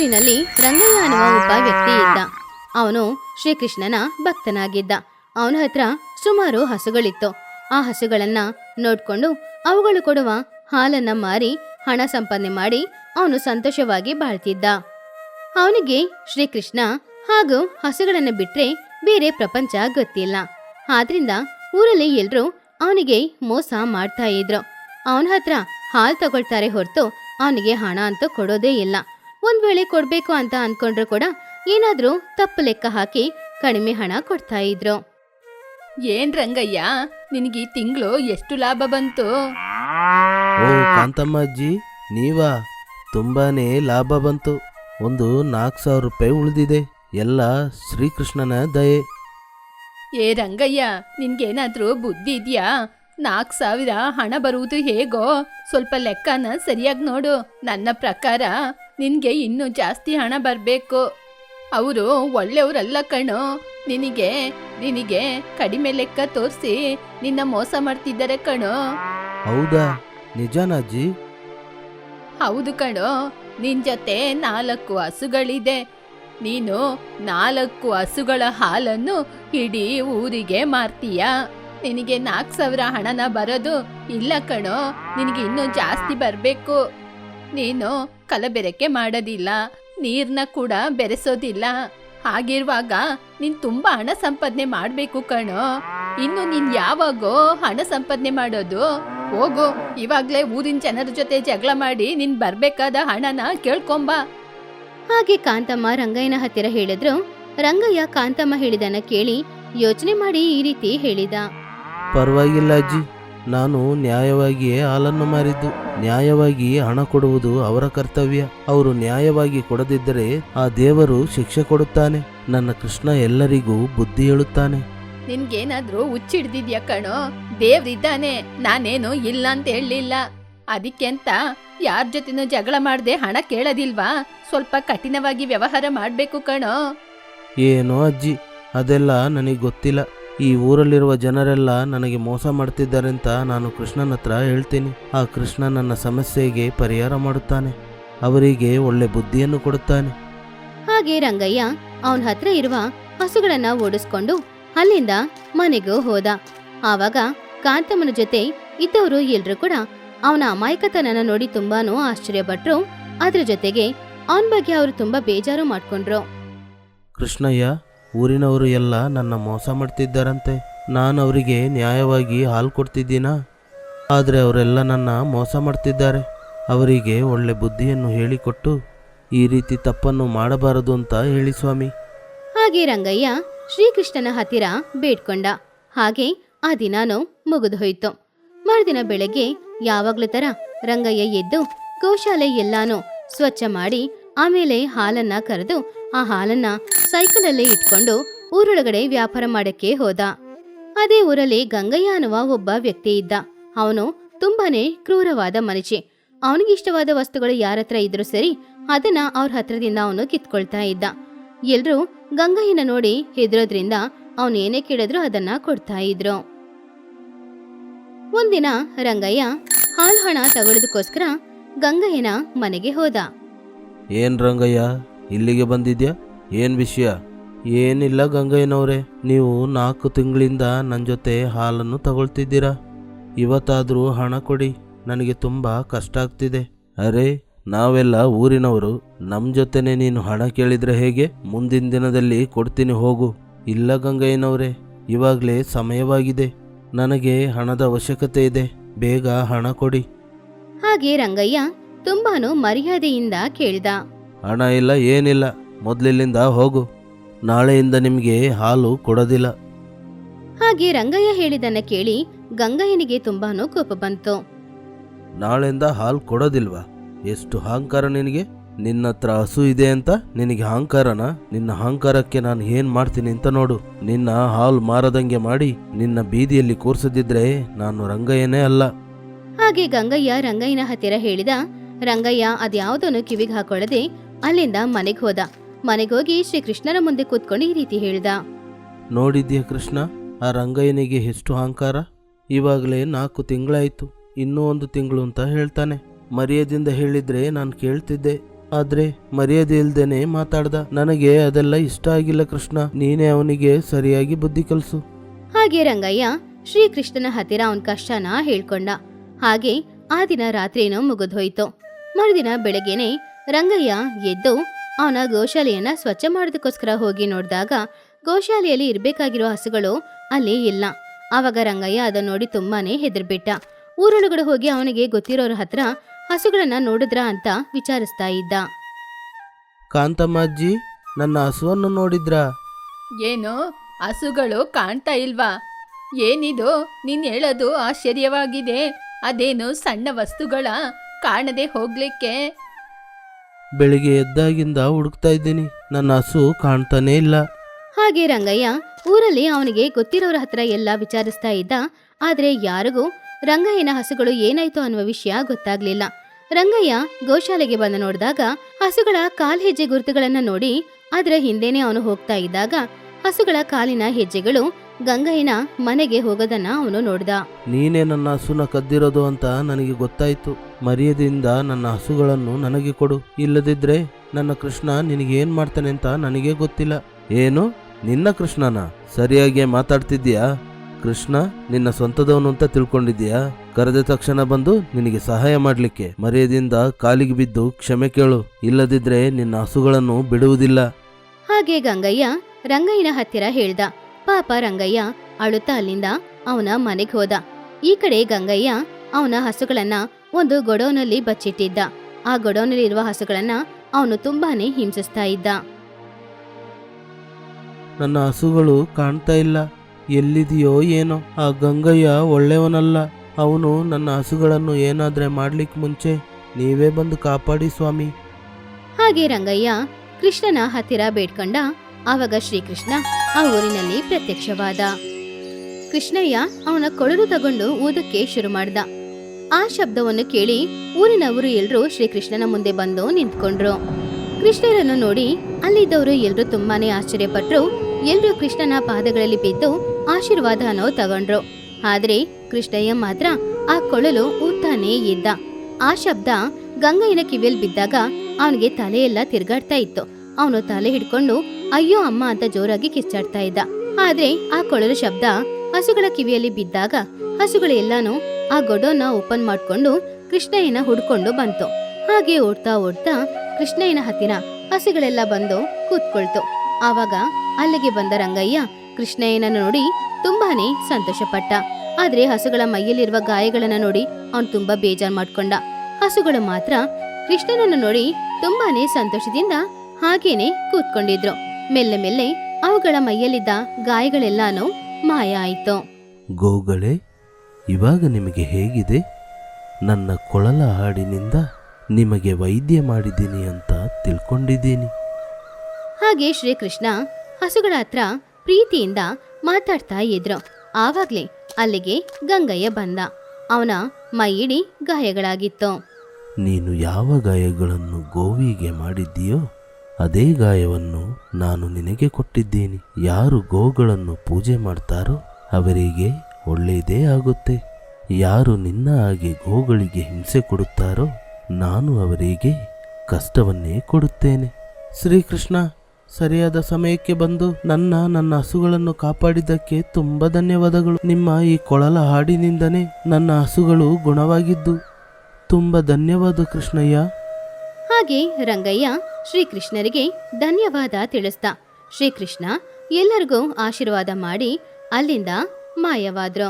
ಊರಿನಲ್ಲಿ ರಂಗಯ್ಯ ಅನ್ನುವ ಒಬ್ಬ ವ್ಯಕ್ತಿ ಇದ್ದ. ಅವನು ಶ್ರೀಕೃಷ್ಣನ ಭಕ್ತನಾಗಿದ್ದ. ಅವನ ಹತ್ರ ಸುಮಾರು ಹಸುಗಳಿತ್ತು. ಆ ಹಸುಗಳನ್ನ ನೋಡ್ಕೊಂಡು ಅವುಗಳು ಕೊಡುವ ಹಾಲನ್ನ ಮಾರಿ ಹಣ ಸಂಪಾದನೆ ಮಾಡಿ ಅವನು ಸಂತೋಷವಾಗಿ ಬಾಳ್ತಿದ್ದ. ಅವನಿಗೆ ಶ್ರೀಕೃಷ್ಣ ಹಾಗೂ ಹಸುಗಳನ್ನ ಬಿಟ್ರೆ ಬೇರೆ ಪ್ರಪಂಚ ಗೊತ್ತಿಲ್ಲ. ಆದ್ರಿಂದ ಊರಲ್ಲಿ ಎಲ್ರೂ ಅವನಿಗೆ ಮೋಸ ಮಾಡ್ತಾ ಇದ್ರು. ಅವನ ಹತ್ರ ಹಾಲು ತಗೊಳ್ತಾರೆ ಹೊರತು ಅವನಿಗೆ ಹಣ ಅಂತ ಕೊಡೋದೇ ಇಲ್ಲ. ಒಂದ್ ವೇಳೆ ಕೊಡ್ಬೇಕು ಅಂತ ಅನ್ಕೊಂಡ್ರು ಕೂಡ ಏನಾದ್ರೂ ತಪ್ಪು ಲೆಕ್ಕ ಹಾಕಿ ಕಡಿಮೆ ಹಣ ಕೊಡ್ತಾ ಇದ್ರು. ಏನ್ ರಂಗಯ್ಯ? ನಿನಗೆ ಈ ತಿಂಗಳು ಎಷ್ಟು ಲಾಭ ಬಂತು? ಓ ಕಾಂತಮ್ಮ ಅಜ್ಜಿ ನೀವಾ? ತುಂಬಾನೇ ಲಾಭ ಬಂತು. ಒಂದು ನಾಲ್ಕು ಸಾವಿರ ರೂಪಾಯಿ ಉಳಿದಿದೆ. ಎಲ್ಲ ಶ್ರೀಕೃಷ್ಣನ ದಯೆ. ಏ ರಂಗಯ್ಯ ನಿನ್ಗೇನಾದ್ರೂ ಬುದ್ಧಿ ಇದ್ಯಾ? ನಾಲ್ಕು ಸಾವಿರ ಹಣ ಬರುವುದು ಹೇಗೋ? ಸ್ವಲ್ಪ ಲೆಕ್ಕನ ಸರಿಯಾಗಿ ನೋಡು. ನನ್ನ ಪ್ರಕಾರ ನಿನ್ಗೆ ಇನ್ನೂ ಜಾಸ್ತಿ ಹಣ ಬರಬೇಕು. ಅವರು ಒಳ್ಳೆಯವರಲ್ಲ ಕಣೋ. ನಿನಗೆ ನಿನಗೆ ಕಡಿಮೆ ಲೆಕ್ಕ ತೋರಿಸಿ ನಿನ್ನ ಮೋಸ ಮಾಡ್ತಿದ್ದಾರೆ ಕಣೋ. ಹೌದಾ? ನಿಜಾನ ಅಜ್ಜಿ? ಹೌದು ಕಣೋ. ನಿನ್ ಜೊತೆ ನಾಲ್ಕು ಹಸುಗಳಿದೆ. ನೀನು ನಾಲ್ಕು ಹಸುಗಳ ಹಾಲನ್ನು ಇಡೀ ಊರಿಗೆ ಮಾರ್ತೀಯ? ನಿನಗೆ ನಾಲ್ಕು ಸಾವಿರ ಹಣನ ಬರೋದು ಇಲ್ಲ ಕಣೋ. ನಿನಗೆ ಇನ್ನೂ ಜಾಸ್ತಿ ಬರಬೇಕು. ನೀನು ಕಲಬೆರಕೆ ಮಾಡೋದಿಲ್ಲ ನೀರ್ನ ಕೂಡ ಬೆರೆಸೋದಿಲ್ಲ. ಹಾಗಿರುವಾಗ ನೀನ್ ತುಂಬಾ ಹಣ ಸಂಪಾದನೆ ಮಾಡ್ಬೇಕು ಕಣೋ. ಇನ್ನು ನೀನ್ ಯಾವಾಗೋ ಹಣ ಸಂಪಾದನೆ ಮಾಡೋದು ಹೋಗು ಇವಾಗ್ಲೇ ಊರಿನ ಜನರ ಜೊತೆ ಜಗಳ ಮಾಡಿ ನೀನ್ ಬರ್ಬೇಕಾದ ಹಣನ ಕೇಳ್ಕೊಂಬಾ. ಹಾಗೆ ಕಾಂತಮ್ಮ ರಂಗಯ್ಯನ ಹತ್ತಿರ ಹೇಳಿದ್ರು. ರಂಗಯ್ಯ ಕಾಂತಮ್ಮ ಹೇಳಿದನ ಕೇಳಿ ಯೋಚನೆ ಮಾಡಿ ಈ ರೀತಿ ಹೇಳಿದ. ಪರವಾಗಿಲ್ಲ ಅಜ್ಜಿ ನಾನು ನ್ಯಾಯವಾಗಿಯೇ ಹಾಲನ್ನು ಮಾರಿದ್ದು. ನ್ಯಾಯವಾಗಿ ಹಣ ಕೊಡುವುದು ಅವರ ಕರ್ತವ್ಯ. ಅವರು ನ್ಯಾಯವಾಗಿ ಕೊಡದಿದ್ದರೆ ಆ ದೇವರು ಶಿಕ್ಷೆ ಕೊಡುತ್ತಾನೆ. ನನ್ನ ಕೃಷ್ಣ ಎಲ್ಲರಿಗೂ ಬುದ್ಧಿ ಹೇಳುತ್ತಾನೆ. ನಿನ್ಗೇನಾದ್ರೂ ಹುಚ್ಚಿಡ್ದಿದ್ಯಾ ಕಣೋ? ದೇವ್ರಿದ್ದಾನೆ ನಾನೇನು ಇಲ್ಲ ಅಂತ ಹೇಳಲಿಲ್ಲ. ಅದಕ್ಕೆ ಅಂತ ಯಾರ ಜೊತೆನೂ ಜಗಳ ಮಾಡದೆ ಹಣ ಕೇಳದಿಲ್ವಾ? ಸ್ವಲ್ಪ ಕಠಿಣವಾಗಿ ವ್ಯವಹಾರ ಮಾಡ್ಬೇಕು ಕಣೋ. ಏನೋ ಅಜ್ಜಿ ಅದೆಲ್ಲ ನನಗೆ ಗೊತ್ತಿಲ್ಲ. ಈ ಊರಲ್ಲಿರುವ ಜನರೆಲ್ಲ ನನಗೆ ಮೋಸ ಮಾಡ್ತಿದ್ದಾರೆ ಅಂತ ನಾನು ಕೃಷ್ಣನ ಹತ್ರ ಹೇಳ್ತೀನಿ. ಆ ಕೃಷ್ಣ ನನ್ನ ಸಮಸ್ಯೆಗೆ ಪರಿಹಾರ ಮಾಡುತ್ತಾನೆ. ಅವರಿಗೆ ಒಳ್ಳೆ ಬುದ್ಧಿಯನ್ನು ಕೊಡುತ್ತಾನೆ. ಹಾಗೆ ರಂಗಯ್ಯ ಅವನ ಹತ್ರ ಇರುವ ಹಸುಗಳನ್ನ ಓಡಿಸ್ಕೊಂಡು ಅಲ್ಲಿಂದ ಮನೆಗೂ ಹೋದ. ಆವಾಗ ಕಾಂತಮ್ಮನ ಜೊತೆ ಇದ್ದವರು ಎಲ್ರು ಕೂಡ ಅವನ ಅಮಾಯಕತನನ ನೋಡಿ ತುಂಬಾನು ಆಶ್ಚರ್ಯಪಟ್ರು. ಅದ್ರ ಜೊತೆಗೆ ಅವನ ಬಗ್ಗೆ ಅವರು ತುಂಬಾ ಬೇಜಾರು ಮಾಡ್ಕೊಂಡ್ರು. ಕೃಷ್ಣಯ್ಯ ಊರಿನವರು ಎಲ್ಲ ನನ್ನ ಮೋಸ ಮಾಡ್ತಿದ್ದಾರಂತೆ. ನಾನು ಅವರಿಗೆ ನ್ಯಾಯವಾಗಿ ಹಾಲು ಕೊಡ್ತಿದ್ದೀನಾ? ಆದರೆ ಅವರೆಲ್ಲ ನನ್ನ ಮೋಸ ಮಾಡ್ತಿದ್ದಾರೆ. ಅವರಿಗೆ ಒಳ್ಳೆ ಬುದ್ಧಿಯನ್ನು ಹೇಳಿಕೊಟ್ಟು ಈ ರೀತಿ ತಪ್ಪನ್ನು ಮಾಡಬಾರದು ಅಂತ ಹೇಳಿ ಸ್ವಾಮಿ. ಹಾಗೆ ರಂಗಯ್ಯ, ಶ್ರೀಕೃಷ್ಣನ ಹತ್ತಿರ ಬೇಡ್ಕೊಂಡ. ಹಾಗೆ ಆ ದಿನಾನು ಮುಗಿದು ಹೋಯ್ತು. ಮರುದಿನ ಬೆಳಗ್ಗೆ ಯಾವಾಗ್ಲೂ ತರ ರಂಗಯ್ಯ ಎದ್ದು ಗೋಶಾಲೆ ಎಲ್ಲಾನು ಸ್ವಚ್ಛ ಮಾಡಿ ಆಮೇಲೆ ಹಾಲನ್ನ ಕರೆದು ಆ ಹಾಲನ್ನ ಸೈಕಲಲ್ಲೇ ಇಟ್ಕೊಂಡು ಊರೊಳಗಡೆ ವ್ಯಾಪಾರ ಮಾಡಕ್ಕೆ ಹೋದ. ಅದೇ ಊರಲ್ಲಿ ಗಂಗಯ್ಯ ಅನ್ನುವ ಒಬ್ಬ ವ್ಯಕ್ತಿ ಇದ್ದ. ಅವನು ತುಂಬಾನೇ ಕ್ರೂರವಾದ ಮನುಷ್ಯ. ಅವನಿಗಿಷ್ಟವಾದ ವಸ್ತುಗಳು ಯಾರತ್ರ ಇದ್ರು ಸರಿ ಅದನ್ನ ಅವ್ರ ಹತ್ರದಿಂದ ಅವನು ಕಿತ್ಕೊಳ್ತಾ ಇದ್ದ. ಎಲ್ರೂ ಗಂಗಯ್ಯನ ನೋಡಿ ಹೆದರೋದ್ರಿಂದ ಅವನು ಏನೇ ಕೇಳಿದ್ರು ಅದನ್ನ ಕೊಡ್ತಾ ಇದ್ರು. ಒಂದಿನ ರಂಗಯ್ಯ ಹಾಲು ಹಣ ತಗೊಳ್ಳೋದಕ್ಕೋಸ್ಕರ ಗಂಗಯ್ಯನ ಮನೆಗೆ ಹೋದ. ಏನ್ ರಂಗಯ್ಯ? ಇಲ್ಲಿಗೆ ಬಂದಿದ್ಯಾ? ಏನ್ ವಿಷಯ? ಏನಿಲ್ಲ ಗಂಗಯ್ಯನವ್ರೆ, ನೀವು ನಾಲ್ಕು ತಿಂಗಳಿಂದ ನನ್ನ ಜೊತೆ ಹಾಲನ್ನು ತಗೊಳ್ತಿದ್ದೀರಾ? ಇವತ್ತಾದರೂ ಹಣ ಕೊಡಿ, ನನಗೆ ತುಂಬ ಕಷ್ಟ ಆಗ್ತಿದೆ. ಅರೆ, ನಾವೆಲ್ಲ ಊರಿನವರು ನಮ್ಮ ಜೊತೆನೆ ನೀನು ಹಣ ಕೇಳಿದ್ರೆ ಹೇಗೆ? ಮುಂದಿನ ದಿನದಲ್ಲಿ ಕೊಡ್ತೀನಿ ಹೋಗು. ಇಲ್ಲ ಗಂಗಯ್ಯನವ್ರೆ, ಇವಾಗಲೇ ಸಮಯವಾಗಿದೆ. ನನಗೆ ಹಣದ ಅವಶ್ಯಕತೆ ಇದೆ, ಬೇಗ ಹಣ ಕೊಡಿ. ಹಾಗೆ ರಂಗಯ್ಯ ತುಂಬಾನು ಮರ್ಯಾದೆಯಿಂದ ಕೇಳ್ದ. ಹಣ ಇಲ್ಲ ಏನಿಲ್ಲ ಮೊದಲಿಲ್ಲಿಂದ ಹೋಗು. ನಾಳೆಯಿಂದ ನಿಮಗೆ ಹಾಲು ಕೊಡೋದಿಲ್ಲ. ಹಾಗೆ ರಂಗಯ್ಯ ಹೇಳಿದನ್ನ ಕೇಳಿ ಗಂಗಯ್ಯನಿಗೆ ತುಂಬಾನು ಕೋಪ ಬಂತು. ನಾಳೆಯಿಂದ ಹಾಲು ಕೊಡೋದಿಲ್ವಾ? ಎಷ್ಟು ಅಹಂಕಾರ ನಿನಗೆ? ನಿನ್ನ ಹತ್ರ ಹಸು ಇದೆ ಅಂತ? ನಿನಗೆ ಅಹಂಕಾರನ? ನಿನ್ನ ಅಹಂಕಾರಕ್ಕೆ ನಾನು ಏನ್ ಮಾಡ್ತೀನಿ ಅಂತ ನೋಡು. ನಿನ್ನ ಹಾಲು ಮಾರದಂಗೆ ಮಾಡಿ ನಿನ್ನ ಬೀದಿಯಲ್ಲಿ ಕೂರ್ಸದಿದ್ರೆ ನಾನು ರಂಗಯ್ಯನೇ ಅಲ್ಲ. ಹಾಗೆ ಗಂಗಯ್ಯ ರಂಗಯ್ಯನ ಹತ್ತಿರ ಹೇಳಿದ ರಂಗಯ್ಯ ಅದ್ಯಾವುದನ್ನು ಕಿವಿಗೆ ಹಾಕೊಳ್ಳದೆ ಅಲ್ಲಿಂದ ಮನೆಗೆ ಹೋದ. ಮನೆಗೋಗಿ ಶ್ರೀಕೃಷ್ಣನ ಮುಂದೆ ಕೂತ್ಕೊಂಡು ಈ ರೀತಿ ಹೇಳ್ದ. ನೋಡಿದ್ಯಾ ಕೃಷ್ಣ ಆ ರಂಗಯ್ಯನಿಗೆ ಎಷ್ಟು ಅಹಂಕಾರ? ಇವಾಗಲೇ ನಾಲ್ಕು ತಿಂಗಳಾಯ್ತು ಇನ್ನೂ ಒಂದು ತಿಂಗಳು ಅಂತ ಹೇಳ್ತಾನೆ. ಮರ್ಯಾದಿಂದ ಹೇಳಿದ್ರೆ ನಾನು ಕೇಳ್ತಿದ್ದೆ ಆದ್ರೆ ಮರ್ಯಾದೆ ಇಲ್ದೇನೆ ಮಾತಾಡ್ದ. ನನಗೆ ಅದೆಲ್ಲ ಇಷ್ಟ ಆಗಿಲ್ಲ ಕೃಷ್ಣ ನೀನೇ ಅವನಿಗೆ ಸರಿಯಾಗಿ ಬುದ್ಧಿ ಕಲಿಸು. ಹಾಗೆ ರಂಗಯ್ಯ ಶ್ರೀಕೃಷ್ಣನ ಹತ್ತಿರ ಅವನ ಕಷ್ಟನ ಹೇಳ್ಕೊಂಡ. ಹಾಗೆ ಆ ದಿನ ರಾತ್ರಿನೂ ಮುಗಿದೋಯ್ತು ಮರುದಿನ ಬೆಳಗ್ಗೆನೆ ರಂಗಯ್ಯ ಎದ್ದು ಅವನ ಗೋಶಾಲೆಯನ್ನ ಸ್ವಚ್ಛ ಮಾಡೋದಕ್ಕೋಸ್ಕರ ಹೋಗಿ ನೋಡಿದಾಗ ಗೋಶಾಲೆಯಲ್ಲಿ ಇರಬೇಕಾಗಿರೋ ಹಸುಗಳು ಅಲ್ಲಿ ಇಲ್ಲ. ಆವಾಗ ರಂಗಯ್ಯ ಅದನ್ನ ನೋಡಿ ತುಂಬಾನೇ ಹೆದರ್ಬಿಟ್ಟ. ಊರೊಳಗಡೆ ಹೋಗಿ ಅವನಿಗೆ ಗೊತ್ತಿರೋರ ಹತ್ರ ಹಸುಗಳನ್ನ ನೋಡಿದ್ರ ಅಂತ ವಿಚಾರಿಸ್ತಾ ಇದ್ದ. ಕಾಂತಮ್ಮಾಜ್ಜಿ ನನ್ನ ಹಸುವನ್ನು ನೋಡಿದ್ರ? ಏನು? ಹಸುಗಳು ಕಾಣ್ತಾ ಇಲ್ವಾ? ಏನಿದು? ನೀನ್ ಹೇಳೋದು ಆಶ್ಚರ್ಯವಾಗಿದೆ. ಅದೇನು ಸಣ್ಣ ವಸ್ತುಗಳ ಕಾಣದೆ ಹೋಗ್ಲಿಕ್ಕೆ? ಬೆಳಿಗ್ಗೆ ಎದ್ದಾಗಿಂದ ಹುಡುಕ್ತಾ ಇದ್ದೀನಿ. ನನ್ನ ಹಸು ಕಾಣ್ತಾನೇ ಇಲ್ಲ. ಹಾಗೆ ರಂಗಯ್ಯ ಊರಲ್ಲಿ ಅವನಿಗೆ ಗೊತ್ತಿರೋರ ಹತ್ರ ಎಲ್ಲ ವಿಚಾರಿಸ್ತಾ ಇದ್ದ. ಆದ್ರೆ ಯಾರಿಗೂ ರಂಗಯ್ಯನ ಹಸುಗಳು ಏನಾಯ್ತು ಅನ್ನುವ ವಿಷಯ ಗೊತ್ತಾಗ್ಲಿಲ್ಲ. ರಂಗಯ್ಯ ಗೋಶಾಲೆಗೆ ಬಂದು ನೋಡಿದಾಗ ಹಸುಗಳ ಕಾಲ್ ಹೆಜ್ಜೆ ಗುರುತುಗಳನ್ನ ನೋಡಿ ಅದರ ಹಿಂದೆನೆ ಅವನು ಹೋಗ್ತಾ ಇದ್ದಾಗ ಹಸುಗಳ ಕಾಲಿನ ಹೆಜ್ಜೆಗಳು ಗಂಗಯ್ಯನ ಮನೆಗೆ ಹೋಗೋದನ್ನ ಅವನು ನೋಡ್ದ. ನೀನೇ ನನ್ನ ಹಸುನ ಕದ್ದಿರೋದು ಅಂತ ನನಗೆ ಗೊತ್ತಾಯ್ತು. ಮರ್ಯಾದೆಯಿಂದ ನನ್ನ ಹಸುಗಳನ್ನು ನನಗೆ ಕೊಡು. ಇಲ್ಲದಿದ್ರೆ ನನ್ನ ಕೃಷ್ಣ ನಿನಗೇನ್ ಮಾಡ್ತಾನೆ ಅಂತ ನನಗೆ ಗೊತ್ತಿಲ್ಲ. ಏನು? ನಿನ್ನ ಕೃಷ್ಣನ? ಸರಿಯಾಗಿ ಮಾತಾಡ್ತಿದ್ದೀಯಾ? ಕೃಷ್ಣ, ನಿನ್ನ ಸ್ವಂತದವನು ಅಂತ ತಿಳ್ಕೊಂಡಿದ್ದೀಯಾ? ಕರೆದ ತಕ್ಷಣ ಬಂದು ನಿನಗೆ ಸಹಾಯ ಮಾಡಲಿಕ್ಕೆ. ಮರ್ಯಾದೆಯಿಂದ ಕಾಲಿಗೆ ಬಿದ್ದು ಕ್ಷಮೆ ಕೇಳು. ಇಲ್ಲದಿದ್ರೆ ನಿನ್ನ ಹಸುಗಳನ್ನು ಬಿಡುವುದಿಲ್ಲ. ಹಾಗೆ ಗಂಗಯ್ಯ ರಂಗಯ್ಯನ ಹತ್ತಿರ ಹೇಳ್ದ. ಪಾಪ ರಂಗಯ್ಯ ಅಳುತ್ತಾ ಅಲ್ಲಿಂದ ಅವನ ಮನೆಗೆ ಹೋದ. ಈ ಕಡೆ ಗಂಗಯ್ಯ ಅವನ ಹಸುಗಳನ್ನ ಒಂದು ಗೊಡೌನಲ್ಲಿ ಬಚ್ಚಿಟ್ಟಿದ್ದ. ಆ ಗೊಡೌನಲ್ಲಿ ಇರುವ ಹಸುಗಳನ್ನ ಅವನು ತುಂಬಾನೇ ಹಿಂಸಿಸ್ತಾ ಇದ್ದ. ನನ್ನ ಹಸುಗಳು ಕಾಣ್ತಾ ಇಲ್ಲ. ಎಲ್ಲಿದೆಯೋ ಏನೋ. ಆ ಗಂಗಯ್ಯ ಒಳ್ಳೆಯವನಲ್ಲ. ಅವನು ನನ್ನ ಹಸುಗಳನ್ನು ಏನಾದ್ರೆ ಮಾಡ್ಲಿಕ್ಕೆ ಮುಂಚೆ ನೀವೇ ಬಂದು ಕಾಪಾಡಿ ಸ್ವಾಮಿ. ಹಾಗೆ ರಂಗಯ್ಯ ಕೃಷ್ಣನ ಹತ್ತಿರ ಬೇಡ್ಕೊಂಡ ಆವಾಗ ಶ್ರೀಕೃಷ್ಣ ಆ ಊರಿನಲ್ಲಿ ಪ್ರತ್ಯಕ್ಷವಾದ. ಕೃಷ್ಣಯ್ಯ ಅವನ ಕೊಳಲು ತಗೊಂಡು ಊದಕ್ಕೆ ಶುರು ಮಾಡ್ದ. ಆ ಶಬ್ದವನ್ನು ಕೇಳಿ ಊರಿನವರು ಎಲ್ಲರೂ ಶ್ರೀಕೃಷ್ಣನ ಮುಂದೆ ಬಂದು ನಿಂತ್ಕೊಂಡ್ರು. ಕೃಷ್ಣರನ್ನು ನೋಡಿ ಅಲ್ಲಿದ್ದವರು ಎಲ್ಲರೂ ತುಂಬಾನೇ ಆಶ್ಚರ್ಯಪಟ್ರು. ಎಲ್ಲರೂ ಕೃಷ್ಣನ ಪಾದಗಳಲ್ಲಿ ಬಿದ್ದು ಆಶೀರ್ವಾದ ಅನ್ನೋ ತಗೊಂಡ್ರು. ಆದ್ರೆ ಕೃಷ್ಣಯ್ಯ ಮಾತ್ರ ಆ ಕೊಳಲು ಊತಾನೇ ಇದ್ದ. ಆ ಶಬ್ದ ಗಂಗಯ್ಯನ ಕಿವಿಯಲ್ಲಿ ಬಿದ್ದಾಗ ಅವನಿಗೆ ತಲೆಯೆಲ್ಲ ತಿರ್ಗಾಡ್ತಾ ಇತ್ತು. ಅವನು ತಲೆ ಹಿಡ್ಕೊಂಡು, ಅಯ್ಯೋ ಅಮ್ಮ ಅಂತ ಜೋರಾಗಿ ಕಿಚ್ಚಾಡ್ತಾ ಇದ್ದ. ಆದ್ರೆ ಆ ಕೊಳಲು ಶಬ್ದ ಹಸುಗಳ ಕಿವಿಯಲ್ಲಿ ಬಿದ್ದಾಗ ಹಸುಗಳೆಲ್ಲಾನು ಆ ಗೊಡೋನ ಓಪನ್ ಮಾಡ್ಕೊಂಡು ಕೃಷ್ಣಯ್ಯನ ಹುಡ್ಕೊಂಡು ಬಂತು. ಹಾಗೆ ಓಡ್ತಾ ಓಡ್ತಾ ಕೃಷ್ಣಯ್ಯನ ಹತ್ತಿರ ಹಸುಗಳೆಲ್ಲ ಬಂದು ಕೂತ್ಕೊಳ್ತು. ಆವಾಗ ಅಲ್ಲಿಗೆ ಬಂದ ರಂಗಯ್ಯ ಕೃಷ್ಣಯ್ಯನ ನೋಡಿ ತುಂಬಾನೇ ಸಂತೋಷಪಟ್ಟ. ಆದ್ರೆ ಹಸುಗಳ ಮೈಯಲ್ಲಿರುವ ಗಾಯಗಳನ್ನ ನೋಡಿ ಅವನು ತುಂಬಾ ಬೇಜಾರ್ ಮಾಡ್ಕೊಂಡ. ಹಸುಗಳು ಮಾತ್ರ ಕೃಷ್ಣನನ್ನು ನೋಡಿ ತುಂಬಾನೇ ಸಂತೋಷದಿಂದ ಹಾಗೇನೆ ಕೂತ್ಕೊಂಡಿದ್ರು. ಮೆಲ್ಲೆ ಮೆಲ್ಲೆ ಅವುಗಳ ಮೈಯಲ್ಲಿದ್ದ ಗಾಯಗಳೆಲ್ಲಾನು ಮಾಯ ಆಯ್ತು. ಗೋಗಳೇ ಇವಾಗ ನಿಮಗೆ ಹೇಗಿದೆ? ನನ್ನ ಕೊಳಲ ಹಾಡಿನಿಂದ ನಿಮಗೆ ವೈದ್ಯ ಮಾಡಿದ್ದೀನಿ ಅಂತ ತಿಳ್ಕೊಂಡಿದ್ದೀನಿ. ಹಾಗೆ ಶ್ರೀಕೃಷ್ಣ ಹಸುಗಳ ಹತ್ರ ಪ್ರೀತಿಯಿಂದ ಮಾತಾಡ್ತಾ ಇದ್ರು. ಆವಾಗಲೇ ಅಲ್ಲಿಗೆ ಗಂಗಯ್ಯ ಬಂದ. ಅವನ ಮೈಯಿಡಿ ಗಾಯಗಳಾಗಿತ್ತು. ನೀನು ಯಾವ ಗಾಯಗಳನ್ನು ಗೋವಿಗೆ ಮಾಡಿದ್ದೀಯೋ ಅದೇ ಗಾಯವನ್ನು ನಾನು ನಿನಗೆ ಕೊಟ್ಟಿದ್ದೀನಿ. ಯಾರು ಗೋಗಳನ್ನು ಪೂಜೆ ಮಾಡ್ತಾರೋ ಅವರಿಗೆ ಒಳ್ಳೆಯದೇ ಆಗುತ್ತೆ. ಯಾರು ನಿನ್ನ ಹಾಗೆ ಗೋಗಳಿಗೆ ಹಿಂಸೆ ಕೊಡುತ್ತಾರೋ ನಾನು ಅವರಿಗೆ ಕಷ್ಟವನ್ನೇ ಕೊಡುತ್ತೇನೆ. ಶ್ರೀಕೃಷ್ಣ, ಸರಿಯಾದ ಸಮಯಕ್ಕೆ ಬಂದು ನನ್ನ ನನ್ನ ಹಸುಗಳನ್ನು ಕಾಪಾಡಿದ್ದಕ್ಕೆ ತುಂಬ ಧನ್ಯವಾದಗಳು. ನಿಮ್ಮ ಈ ಕೊಳಲ ಹಾಡಿನಿಂದನೇ ನನ್ನ ಹಸುಗಳು ಗುಣವಾಗಿದ್ದು ತುಂಬ ಧನ್ಯವಾದ ಕೃಷ್ಣಯ್ಯ. ಹಾಗೆ ರಂಗಯ್ಯ ಶ್ರೀಕೃಷ್ಣರಿಗೆ ಧನ್ಯವಾದ ತಿಳಿಸ್ದ ಶ್ರೀಕೃಷ್ಣ ಎಲ್ಲರಿಗೂ ಆಶೀರ್ವಾದ ಮಾಡಿ ಅಲ್ಲಿಂದ ಮಾಯವಾದ್ರು